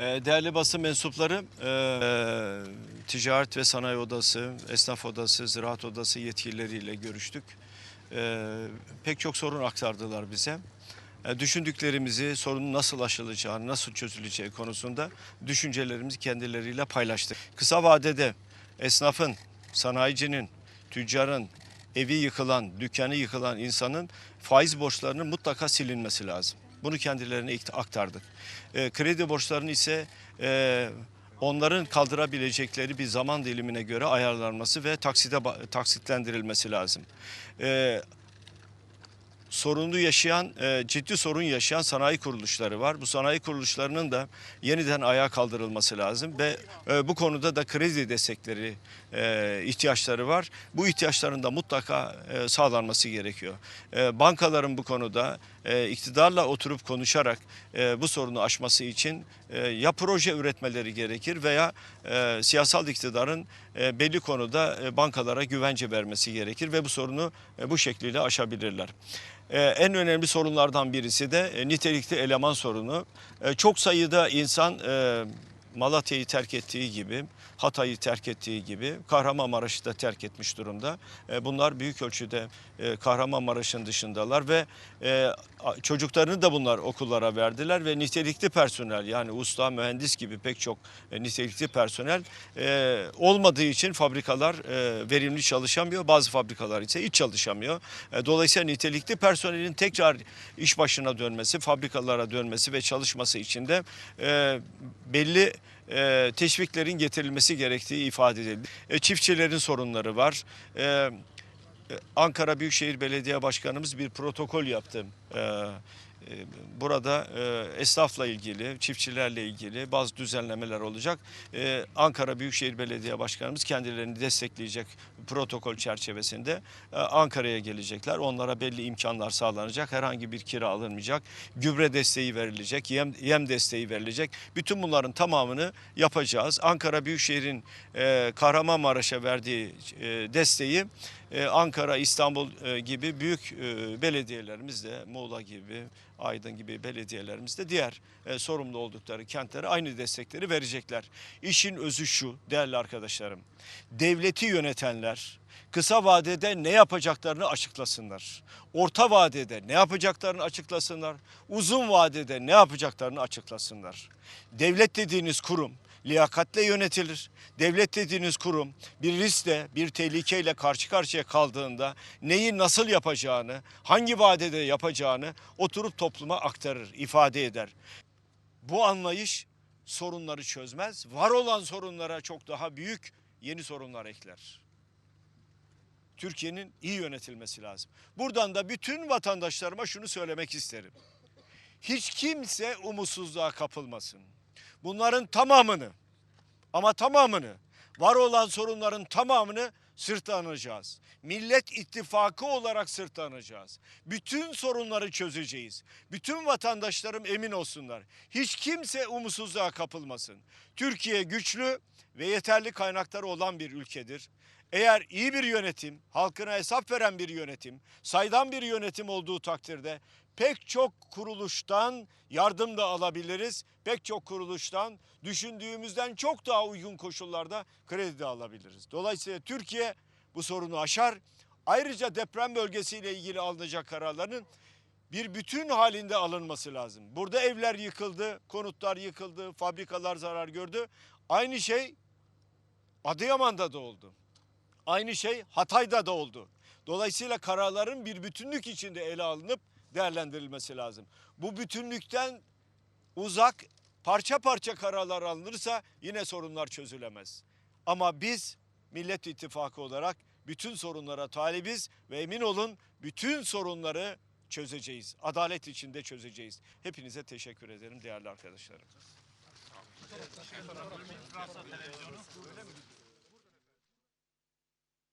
Ee, Değerli basın mensupları, e, Ticaret ve Sanayi Odası, Esnaf Odası, Ziraat Odası yetkilileriyle görüştük. E, Pek çok sorun aktardılar bize. E, Düşündüklerimizi, sorunun nasıl aşılacağını, nasıl çözüleceği konusunda düşüncelerimizi kendileriyle paylaştık. Kısa vadede esnafın, sanayicinin, tüccarın, evi yıkılan, dükkanı yıkılan insanın faiz borçlarının mutlaka silinmesi lazım. Bunu kendilerine aktardık. E, kredi borçlarının ise e, onların kaldırabilecekleri bir zaman dilimine göre ayarlanması ve taksite taksitlendirilmesi lazım. E, sorunlu yaşayan, e, ciddi sorun yaşayan sanayi kuruluşları var. Bu sanayi kuruluşlarının da yeniden ayağa kaldırılması lazım ve e, bu konuda da kredi destekleri e, ihtiyaçları var. Bu ihtiyaçların da mutlaka sağlanması gerekiyor. Bankaların bu konuda iktidarla oturup konuşarak bu sorunu aşması için ya proje üretmeleri gerekir veya siyasal iktidarın belli konuda bankalara güvence vermesi gerekir ve bu sorunu bu şekliyle aşabilirler. Ee, en önemli sorunlardan birisi de e, nitelikli eleman sorunu. E, çok sayıda insan e, Malatya'yı terk ettiği gibi, Hatay'ı terk ettiği gibi Kahramanmaraş'ı da terk etmiş durumda. E, bunlar büyük ölçüde e, Kahramanmaraş'ın dışındalar ve e, çocuklarını da bunlar okullara verdiler ve nitelikli personel yani usta, mühendis gibi pek çok nitelikli personel olmadığı için fabrikalar verimli çalışamıyor. Bazı fabrikalar ise hiç çalışamıyor. Dolayısıyla nitelikli personelin tekrar iş başına dönmesi, fabrikalara dönmesi ve çalışması için de belli e, teşviklerin getirilmesi gerektiği ifade edildi. E, çiftçilerin sorunları var. E, e, Ankara Büyükşehir Belediye Başkanımız bir protokol yaptı. E, Burada e, esnafla ilgili, çiftçilerle ilgili bazı düzenlemeler olacak. E, Ankara Büyükşehir Belediye Başkanımız kendilerini destekleyecek protokol çerçevesinde e, Ankara'ya gelecekler. Onlara belli imkanlar sağlanacak. Herhangi bir kira alınmayacak. Gübre desteği verilecek, yem, yem desteği verilecek. Bütün bunların tamamını yapacağız. Ankara Büyükşehir'in e, Kahramanmaraş'a verdiği desteği Ankara, İstanbul gibi büyük belediyelerimiz de Muğla gibi, Aydın gibi belediyelerimiz de diğer e, sorumlu oldukları kentlere aynı destekleri verecekler. İşin özü şu değerli arkadaşlarım. Devleti yönetenler kısa vadede ne yapacaklarını açıklasınlar. Orta vadede ne yapacaklarını açıklasınlar. Uzun vadede ne yapacaklarını açıklasınlar. Devlet dediğiniz kurum liyakatle yönetilir. Devlet dediğiniz kurum bir riskle, bir tehlikeyle karşı karşıya kaldığında neyi nasıl yapacağını, hangi vadede yapacağını oturup topluma aktarır, ifade eder. Bu anlayış sorunları çözmez, var olan sorunlara çok daha büyük yeni sorunlar ekler. Türkiye'nin iyi yönetilmesi lazım. Buradan da bütün vatandaşlarıma şunu söylemek isterim. Hiç kimse umutsuzluğa kapılmasın. Bunların tamamını ama tamamını var olan sorunların tamamını sırtlanacağız. Millet ittifakı olarak sırtlanacağız. Bütün sorunları çözeceğiz. Bütün vatandaşlarım emin olsunlar. Hiç kimse umutsuzluğa kapılmasın. Türkiye güçlü ve yeterli kaynakları olan bir ülkedir. Eğer iyi bir yönetim, halkına hesap veren bir yönetim, saydam bir yönetim olduğu takdirde pek çok kuruluştan yardım da alabiliriz. Pek çok kuruluştan düşündüğümüzden çok daha uygun koşullarda kredi de alabiliriz. Dolayısıyla Türkiye bu sorunu aşar. Ayrıca deprem bölgesiyle ilgili alınacak kararların bir bütün halinde alınması lazım. Burada evler yıkıldı, konutlar yıkıldı, fabrikalar zarar gördü. Aynı şey Adıyaman'da da oldu. Aynı şey Hatay'da da oldu. Dolayısıyla kararların bir bütünlük içinde ele alınıp değerlendirilmesi lazım. Bu bütünlükten uzak parça parça kararlar alınırsa yine sorunlar çözülemez. Ama biz Millet İttifakı olarak bütün sorunlara talibiz ve emin olun bütün sorunları çözeceğiz. Adalet içinde çözeceğiz. Hepinize teşekkür ederim değerli arkadaşlarım.